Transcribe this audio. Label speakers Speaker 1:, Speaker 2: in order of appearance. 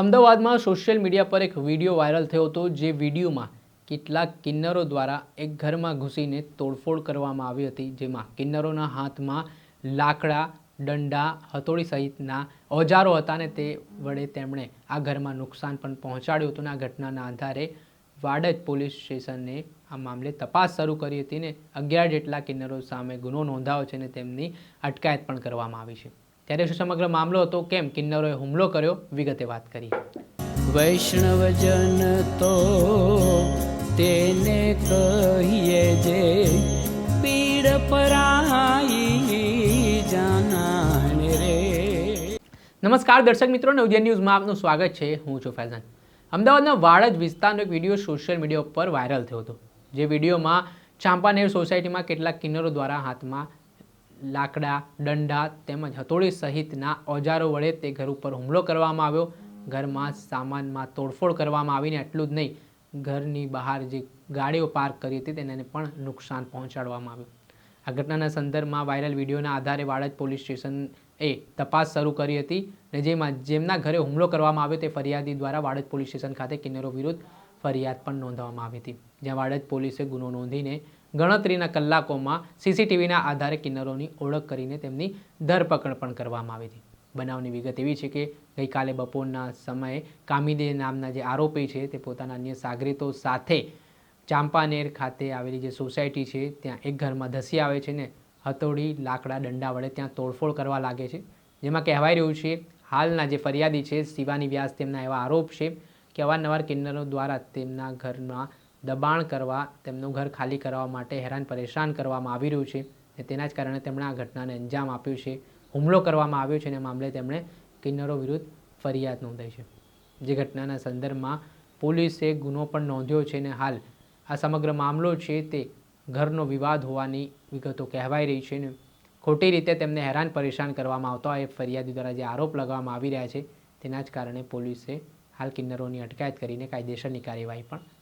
Speaker 1: અમદાવાદમાં social media પર એક વિડીયો વાયરલ થયો હતો જે વિડીયોમાં કેટલાક કિન્નરો દ્વારા એક ઘરમાં ઘૂસીને તોડફોડ કરવામાં આવી હતી જેમાં કિન્નરોના હાથમાં લાકડા દંડા હથોડી સહિતના ઓજારો હતા અને તે વડે તેમણે આ ઘરમાં નુકસાન પણ પહોંચાડ્યું હતું અને આ ઘટનાના આધારે વાડજ પોલીસ સ્ટેશને આ મામલે તપાસ શરૂ કરી હતી ને અગિયાર જેટલા કિન્નરો સામે ગુનો નોંધાયો છે અને તેમની અટકાયત પણ કરવામાં આવી છે ત્યારે શું સમગ્ર મામલો હતો કેમ કિન્નરોએ હુમલો કર્યો વિગતે વાત કરી
Speaker 2: વૈષ્ણવજન તો તેને કહીએ જે પીડ પરાઈ જાનાને રે
Speaker 1: નમસ્કાર દર્શક મિત્રો નવજન ન્યૂઝમાં આપનું સ્વાગત છે હું છું ફૈઝાન અમદાવાદના વાડજ વિસ્તારનો એક વિડીયો સોશિયલ મીડિયા ઉપર વાયરલ થયો હતો જે વિડીયોમાં ચાંપાનેર સોસાયટીમાં કેટલાક કિન્નરો દ્વારા હાથમાં લાકડા દંડા તેમજ હથોડી સહિતના ઓજારો વડે તે ઘર ઉપર હુમલો કરવામાં આવ્યો ઘરમાં સામાનમાં તોડફોડ કરવામાં આવીને એટલું જ નહીં ઘરની બહાર જે ગાડીઓ પાર્ક કરી હતી તેને પણ નુકસાન પહોંચાડવામાં આવ્યું આ ઘટનાના સંદર્ભમાં વાયરલ વિડીયોના આધારે વાડજ પોલીસ સ્ટેશન એ તપાસ શરૂ કરી હતી અને જેમાં જેમના ઘરે હુમલો કરવામાં આવ્યો તે ફરિયાદી દ્વારા વાડજ પોલીસ સ્ટેશન ખાતે કિન્નરો વિરુદ્ધ ફરિયાદ પણ નોંધવામાં આવી હતી જ્યાં વાડજ પોલીસે ગુનો નોંધીને ગણતરીના કલાકોમાં સીસીટીવીના આધારે કિન્નરોની ઓળખ કરીને તેમની ધરપકડ પણ કરવામાં આવી હતી બનાવની વિગત એવી છે કે ગઈકાલે બપોરના સમયે કામિદે નામના જે આરોપી છે તે પોતાના અન્ય સાગરીતો સાથે ચાંપાનેર ખાતે આવેલી જે સોસાયટી છે ત્યાં એક ઘરમાં ધસી આવે છે ને હથોડી લાકડા દંડા વડે ત્યાં તોડફોડ કરવા લાગે છે જેમાં કહેવાય રહ્યું છે હાલના જે ફરિયાદી છે શિવાની વ્યાસ તેમના એવા આરોપ છે કે અવારનવાર કિન્નરો દ્વારા તેમના ઘરમાં દબાણ કરવા તેમનું ઘર ખાલી કરવા માટે હેરાન પરેશાન કરવામાં આવી રહ્યું છે અને તેના જ કારણે તેમણે આ ઘટનાને અંજામ આપ્યું છે હુમલો કરવામાં આવ્યો છે અને મામલે તેમણે કિન્નરો વિરુદ્ધ ફરિયાદ નોંધાઈ છે જે ઘટનાના સંદર્ભમાં પોલીસે ગુનો પણ નોંધ્યો છે અને હાલ આ સમગ્ર મામલો છે તે ઘરનો વિવાદ હોવાની વિગતો કહેવાઈ રહી છે ને ખોટી રીતે તેમને હેરાન પરેશાન કરવામાં આવતા એ ફરિયાદી દ્વારા જે આરોપ લગાવવામાં આવી રહ્યા છે તેના જ કારણે પોલીસે હાલ કિન્નરોની અટકાયત કરીને કાયદેસરની કાર્યવાહી પણ